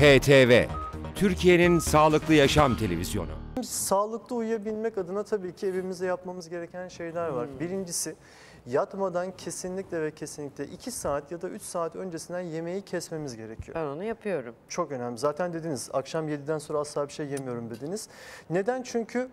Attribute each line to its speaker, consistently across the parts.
Speaker 1: HTV, Türkiye'nin sağlıklı yaşam televizyonu.
Speaker 2: Sağlıklı uyuyabilmek adına tabii ki evimizde yapmamız gereken şeyler var. Birincisi yatmadan kesinlikle ve kesinlikle 2 saat ya da 3 saat öncesinden yemeği kesmemiz gerekiyor.
Speaker 3: Ben onu yapıyorum.
Speaker 2: Çok önemli. Zaten dediniz akşam 7'den sonra asla bir şey yemiyorum dediniz. Neden? Çünkü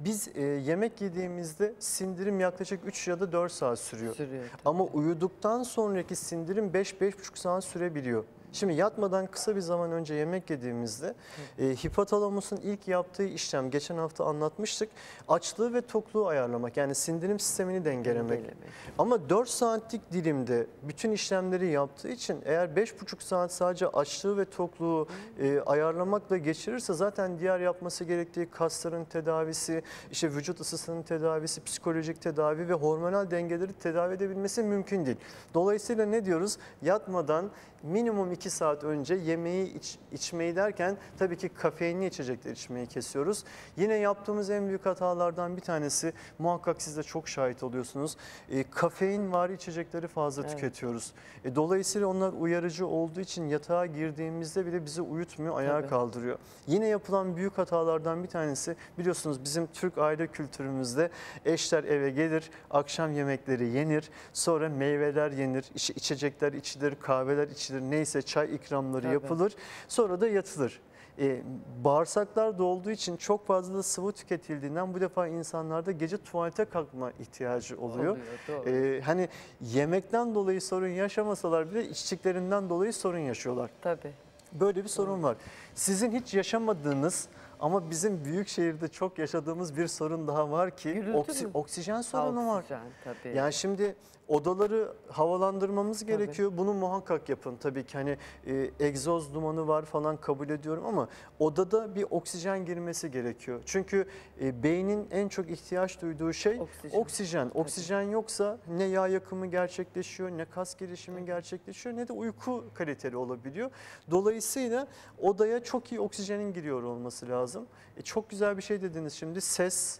Speaker 2: biz e, yemek yediğimizde sindirim yaklaşık 3 ya da 4 saat sürüyor.
Speaker 3: Sürüyor. tabii.
Speaker 2: Ama uyuduktan sonraki sindirim 5-5,5 saat sürebiliyor. Şimdi yatmadan kısa bir zaman önce yemek yediğimizde e, hipotalamusun ilk yaptığı işlem geçen hafta anlatmıştık. Açlığı ve tokluğu ayarlamak yani sindirim sistemini dengelemek.
Speaker 3: Dengelemek.
Speaker 2: Ama 4 saatlik dilimde bütün işlemleri yaptığı için eğer 5,5 saat sadece açlığı ve tokluğu e, ayarlamakla geçirirse zaten diğer yapması gerektiği kasların tedavisi, işte vücut ısısının tedavisi, psikolojik tedavi ve hormonal dengeleri tedavi edebilmesi mümkün değil. Dolayısıyla ne diyoruz? Yatmadan minimum 2 saat önce yemeği iç- içmeyi derken tabii ki kafeinli içecekler içmeyi kesiyoruz. Yine yaptığımız en büyük hatalardan bir tanesi muhakkak siz de çok şahit oluyorsunuz. E, kafein var içecekleri fazla
Speaker 3: Evet.
Speaker 2: tüketiyoruz. E, dolayısıyla onlar uyarıcı olduğu için yatağa girdiğimizde bile bizi uyutmuyor, ayağa
Speaker 3: Tabii.
Speaker 2: kaldırıyor. Yine yapılan büyük hatalardan bir tanesi biliyorsunuz bizim Türk aile kültürümüzde eşler eve gelir, akşam yemekleri yenir, sonra meyveler yenir, iç- içecekler içilir, kahveler içilir, neyse çay ikramları
Speaker 3: Tabii.
Speaker 2: yapılır. Sonra da yatılır. E, bağırsaklar dolduğu için çok fazla da sıvı tüketildiğinden bu defa insanlarda gece tuvalete kalkma ihtiyacı oluyor.
Speaker 3: doğru.
Speaker 2: E, hani yemekten dolayı sorun yaşamasalar bile içtiklerinden dolayı sorun yaşıyorlar.
Speaker 3: Tabii.
Speaker 2: Böyle bir sorun var. Sizin hiç yaşamadığınız ama bizim büyük şehirde çok yaşadığımız bir sorun daha var ki oksi- oksijen sorunu var.
Speaker 3: Oksijen, tabii.
Speaker 2: Yani şimdi odaları havalandırmamız gerekiyor. Bunu muhakkak yapın. Tabii ki hani e, egzoz dumanı var falan kabul ediyorum ama odada bir oksijen girmesi gerekiyor. Çünkü e, beynin en çok ihtiyaç duyduğu şey
Speaker 3: Oksijen.
Speaker 2: oksijen. Oksijen, yoksa ne yağ yakımı gerçekleşiyor, ne kas gelişimi gerçekleşiyor, ne de uyku kaliteli olabiliyor. Dolayısıyla odaya çok iyi oksijenin giriyor olması lazım. E, çok güzel bir şey dediniz şimdi ses.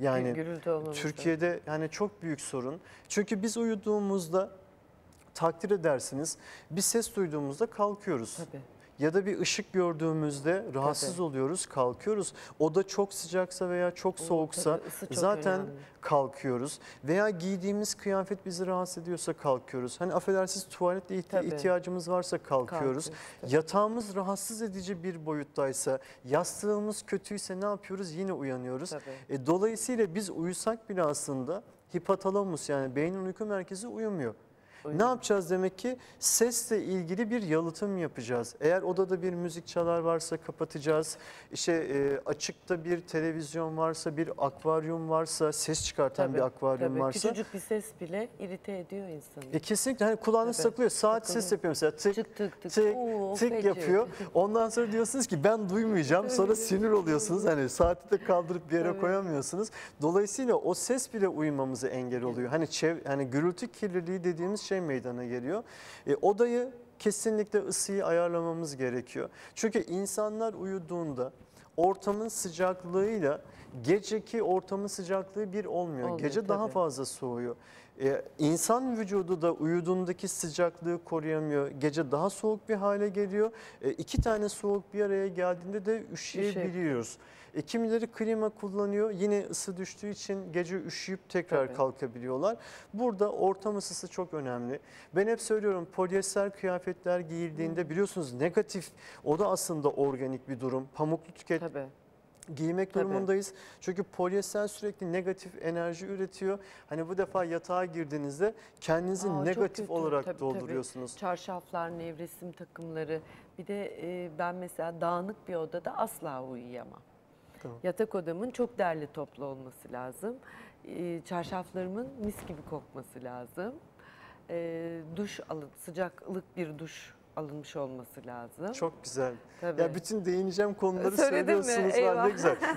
Speaker 2: Yani
Speaker 3: Gürültü.
Speaker 2: Türkiye'de yani çok büyük sorun. Çünkü biz uyuduğumuzda takdir edersiniz bir ses duyduğumuzda kalkıyoruz.
Speaker 3: Tabii.
Speaker 2: Ya da bir ışık gördüğümüzde rahatsız
Speaker 3: Tabii.
Speaker 2: oluyoruz, kalkıyoruz. Oda çok sıcaksa veya çok soğuksa
Speaker 3: ısı çok
Speaker 2: zaten
Speaker 3: önemli.
Speaker 2: kalkıyoruz. Veya giydiğimiz kıyafet bizi rahatsız ediyorsa kalkıyoruz. Hani affedersiniz tuvaletle ihti-
Speaker 3: Tabii.
Speaker 2: ihtiyacımız varsa kalkıyoruz.
Speaker 3: Kalkıyoruz.
Speaker 2: Yatağımız rahatsız edici bir boyuttaysa, yastığımız kötüyse ne yapıyoruz? Yine uyanıyoruz.
Speaker 3: Tabii.
Speaker 2: E, dolayısıyla biz uyusak bile aslında hipotalamus yani beynin uyku merkezi uyumuyor. Ne
Speaker 3: Uyumuyor.
Speaker 2: yapacağız demek ki? Sesle ilgili bir yalıtım yapacağız. Eğer odada bir müzik çalar varsa kapatacağız. İşte e, açıkta bir televizyon varsa, bir akvaryum varsa, ses çıkartan
Speaker 3: Tabii,
Speaker 2: bir akvaryum
Speaker 3: tabii.
Speaker 2: varsa.
Speaker 3: Küçücük bir ses bile irite ediyor insanı.
Speaker 2: E, kesinlikle hani kulağınız
Speaker 3: Tabii,
Speaker 2: takılıyor. Saat
Speaker 3: takılıyor.
Speaker 2: ses yapıyor mesela. Tık
Speaker 3: Tık tık tık.
Speaker 2: tık
Speaker 3: Oo,
Speaker 2: tık yapıyor. Ondan sonra diyorsunuz ki ben duymayacağım. Sonra sinir oluyorsunuz. Hani saati de kaldırıp bir yere
Speaker 3: Tabii.
Speaker 2: koyamıyorsunuz. Dolayısıyla o ses bile uyumamıza engel oluyor. Hani çev hani gürültü kirliliği dediğimiz şey meydana geliyor. E, odayı kesinlikle ısıyı ayarlamamız gerekiyor. Çünkü insanlar uyuduğunda ortamın sıcaklığıyla geceki ortamın sıcaklığı bir olmuyor.
Speaker 3: Olmuyor,
Speaker 2: Gece daha
Speaker 3: tabii.
Speaker 2: fazla soğuyor. Ee, insan vücudu da uyuduğundaki sıcaklığı koruyamıyor. Gece daha soğuk bir hale geliyor. Ee, iki tane soğuk bir araya geldiğinde de üşüyebiliyoruz. E, kimileri klima kullanıyor. Yine ısı düştüğü için gece üşüyüp tekrar
Speaker 3: Tabii.
Speaker 2: kalkabiliyorlar. Burada ortam ısısı çok önemli. Ben hep söylüyorum polyester kıyafetler giyildiğinde biliyorsunuz negatif o da aslında organik bir durum. Pamuklu tüket
Speaker 3: Tabii.
Speaker 2: Giymek
Speaker 3: Tabii.
Speaker 2: durumundayız. Çünkü polyester sürekli negatif enerji üretiyor. Hani bu defa yatağa girdiğinizde kendinizi
Speaker 3: Aa,
Speaker 2: negatif olarak
Speaker 3: Tabii, tabii.
Speaker 2: dolduruyorsunuz.
Speaker 3: Çarşaflar, nevresim takımları. Bir de e, ben mesela dağınık bir odada asla uyuyamam.
Speaker 2: Tamam.
Speaker 3: Yatak odamın çok derli toplu olması lazım. E, çarşaflarımın mis gibi kokması lazım. E, duş alın, sıcak ılık bir duş alınmış olması lazım.
Speaker 2: Çok güzel.
Speaker 3: Tabii.
Speaker 2: Ya bütün değineceğim konuları
Speaker 3: Söyledim mi?
Speaker 2: söylüyorsunuz var ne
Speaker 3: Eyvah.
Speaker 2: güzel.